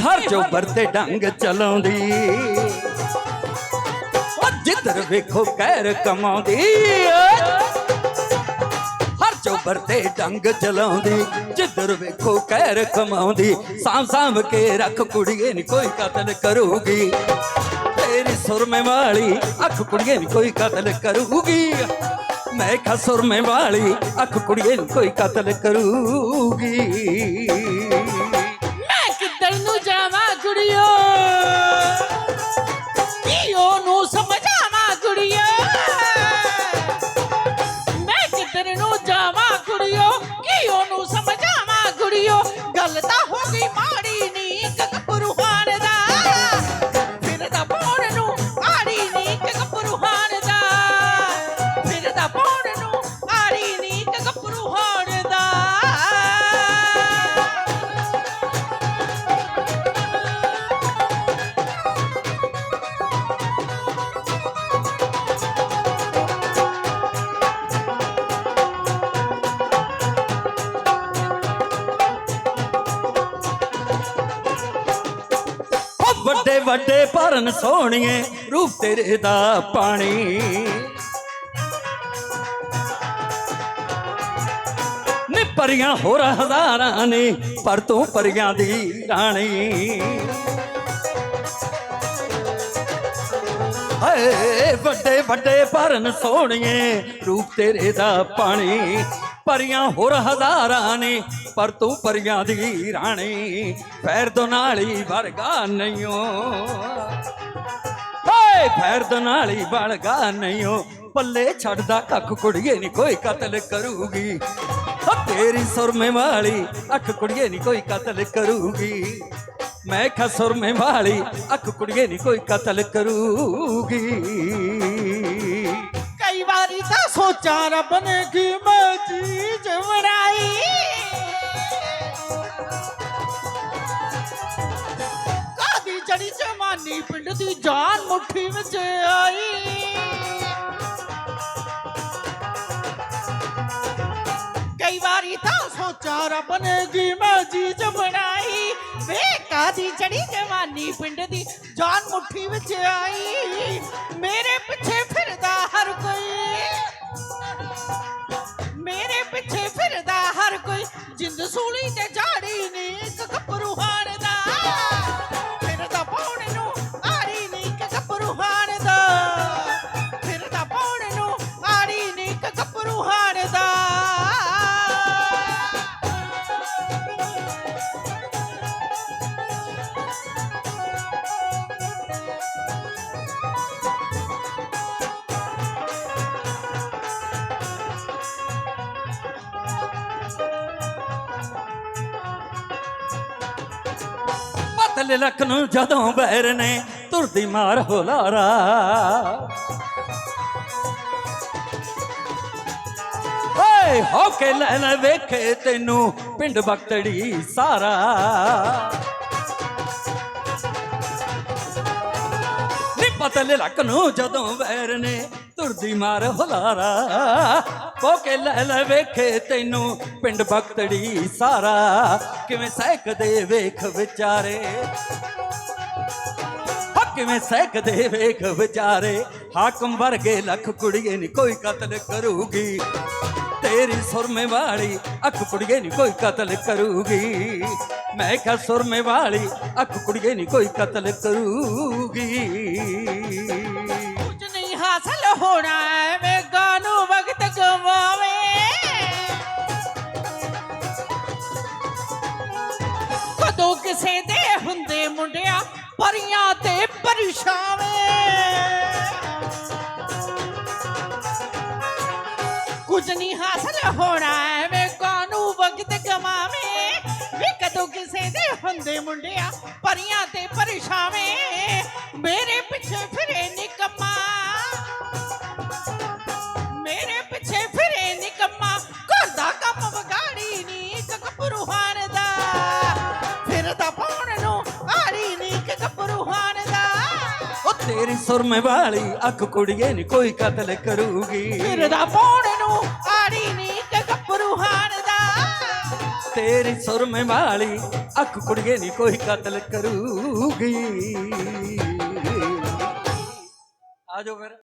ਹਰ ਚੋਬਰ ਤੇ ਡੰਗ ਚਲਾਉਂਦੀ। ਉਹ ਜਿੱਧਰ ਵੇਖੋ ਕਹਿਰ ਕਮਾਉਂਦੀ, ਹਰ ਚੋਬਰ ਤੇ ਡੰਗ ਚਲਾਉਂਦੀ, ਜਿੱਧਰ ਵੇਖੋ ਕਹਿਰ ਕਮਾਉਂਦੀ, ਸਾਂਭ ਸਾਂਭ ਕੇ ਰੱਖ ਕੁੜੀਏ ਨੀ ਕੋਈ ਕਤਲ ਕਰੂਗੀ। ਤੇਰੀ ਸੁਰਮੇ ਵਾਲੀ ਅੱਖ ਕੁੜੀਏ ਨੀ ਕੋਈ ਕਤਲ ਕਰੂਗੀ। ਮੈਂ ਕਿਹਾ ਸੁਰਮੇ ਵਾਲੀ ਅੱਖ ਕੁੜੀਏ ਨੀ ਕੋਈ ਕਤਲ ਕਰੂਗੀ। चलता होगी मारी ਵੱਡੇ ਭਰਨ ਸੋਹਣੀਏ, ਰੂਪ ਤੇਰੇ ਦਾ ਪਾਣੀ। ਨੀ ਪਰੀਆਂ ਹੋਰ ਹਜ਼ਾਰਾਂ ਨੇ, ਪਰ ਤੂੰ ਪਰੀਆਂ ਦੀ ਰਾਣੀ। ਹਾਏ, ਵੱਡੇ ਵੱਡੇ ਭਰਨ ਸੋਹਣੀਏ, ਰੂਪ ਤੇਰੇ ਦਾ ਪਾਣੀ। ਪਰੀਆਂ ਹੋਰ ਹਜ਼ਾਰਾਂ ਨੇ ਪਰ ਤੂੰ ਪਰੀਆਂ ਦੀ ਰਾਣੀ ਪੈਰ ਦੁਨਾਲੀ ਵਰਗਾ ਨਹੀਂਓ। ਹਾਏ ਪੈਰ ਦੁਨਾਲੀ ਵਰਗਾ ਨਹੀਂਓ। ਪੱਲੇ ਛੱਡਦਾ ਕੱਖ ਕੁੜੀਏ ਨਹੀਂ ਕੋਈ ਕਤਲ ਕਰੂਗੀ। ਓ ਤੇਰੀ ਸੁਰਮੇ ਵਾਲੀ ਅੱਖ ਕੁੜੀਏ ਨਹੀਂ ਕੋਈ ਕਤਲ ਕਰੂਗੀ। ਮੈਂ ਕਿਹਾ ਸੁਰਮੇ ਵਾਲੀ ਅੱਖ ਕੁੜੀਏ ਨਹੀਂ ਕੋਈ ਕਤਲ ਕਰੂਗੀ। ਕਈ ਵਾਰੀ ਤਾਂ ਸੋਚਾਂ ਰੱਬ ਨੇ ਕਿ ਮੈਂ ਚੀਜ਼ ਬਣਾਈ। ਜਵਾਨੀ ਪਿੰਡ ਦੀ ਜਾਨ ਮੁੱਠੀ ਵਿੱਚ ਆਈ। ਕਈ ਵਾਰੀ ਤਾਂ ਸੋਚਾਂ ਰੱਬ ਨੇ ਕਿ ਮੈਂ ਚੀਜ਼ ਬਣਾਈ। ਵੇ ਕਾਦੀ ਜੜੀ ਜਵਾਨੀ ਪਿੰਡ ਦੀ ਜਾਨ ਮੁੱਠੀ ਵਿੱਚ ਆਈ। ਮੇਰੇ ਪਿੱਛੇ ਫਿਰਦਾ ਹਰ ਕੋਈ। ਮੇਰੇ ਪਿੱਛੇ ਫਿਰਦਾ ਹਰ ਕੋਈ। ਜਿੰਦ ਸੂਲੀ ਤੇ ਪਤਲੇ ਲੱਕ ਨੂੰ ਜਦੋਂ ਬੈਰ ਨੇ ਤੁਰਦੀ ਮਾਰ ਹੋਲਾਰਾ। ਓਏ ਹੋ ਕੇ ਲੈ ਲੈ ਵੇਖੇ ਤੈਨੂੰ, ਪਿੰਡ ਬਖਤੜੀ ਸਾਰਾ। ਨੀ ਪਤਲੇ ਲੱਕ ਨੂੰ ਜਦੋਂ ਵੈਰ ਨੇ ਤੁਰਦੀ ਮਾਰ ਹੁਲਾਰਾ। ਹੋ ਕੇ ਲੈ ਲੈ ਵੇਖੇ ਤੈਨੂੰ, ਪਿੰਡ ਬਖਤੜੀ ਸਾਰਾ। ਕਿਵੇਂ ਸਹਿਕਦੇ ਵੇਖ ਵਿਚਾਰੇ। ਕਿਵੇਂ ਸਹਿਕਦੇ ਵੇਖ ਵਿਚਾਰੇ। ਹਾਕਮ ਵਰਗੇ ਲੱਖ ਕੁੜੀਏ ਨਹੀਂ ਕੋਈ ਕਤਲ ਕਰੂਗੀ। ਤੇਰੀ ਸੁਰਮੇ ਵਾਲੀ ਅੱਖ ਕੁੜੀਏ ਨਹੀਂ ਕੋਈ ਕਤਲ ਕਰੂਗੀ। ਮੈਂ ਕਿਹਾ ਸੁਰਮੇ ਵਾਲੀ ਅੱਖ ਕੁੜੀਏ ਨਹੀਂ ਕੋਈ ਕਤਲ ਕਰੂਗੀ। ਕੁਝ ਨਹੀਂ ਹਾਸਲ ਹੋਣਾ ਐਵੇਂ ਗਾਨੂੰ ਵਕਤ ਗਵਾਵੇ। ਕਦੋਂ ਕਿਸੇ ਦੇ ਹੁੰਦੇ ਮੁੰਡਿਆਂ ਪਰੀਆਂ ਤੇ ਪਰਛਾਵੇਂ। ਹੋਣਾ ਐਵੇਂ ਕਾਨੂੰ ਵਕਤ ਗਵਾਵੇਂ? ਵੀ ਕਦੋਂ ਕਿਸੇ ਦੇ ਹੁੰਦੇ ਮੁੰਡਿਆ ਪਰੀਆਂ ਤੇ ਪਰਛਾਵੇਂ। ਮੇਰੇ ਪਿੱਛੇ ਫਿਰੇ ਨਿਕੰਮਾ। ਮੇਰੇ ਪਿੱਛੇ ਫਿਰੇ ਨਿਕੰਮਾ। ਘਰ ਦਾ ਕੰਮ ਵਿਗਾੜੀ ਨੀ ਕਕਪਰੂਹਾਨ ਦਾ ਫਿਰਦਾ ਪਾਉਣ ਨੂੰ ਆੜੀ ਨੀ ਕਕਪਰੂਹਾਨ ਦਾ ਉਹ ਤੇਰੀ ਸੁਰਮੇ ਵਾਲੀ ਅੱਖ ਕੁੜੀਏ ਨਹੀਂ ਕੋਈ ਕਤਲ ਕਰੂਗੀ। ਫਿਰਦਾ ਪਾਉਣ ਤੇਰੀ ਸੁਰਮੇ ਵਾਲੀ ਅੱਖ ਕੁੜੀਏ ਨੀ ਕੋਈ ਕਤਲ ਕਰੂਗੀ। ਆਜੋ ਫਿਰ।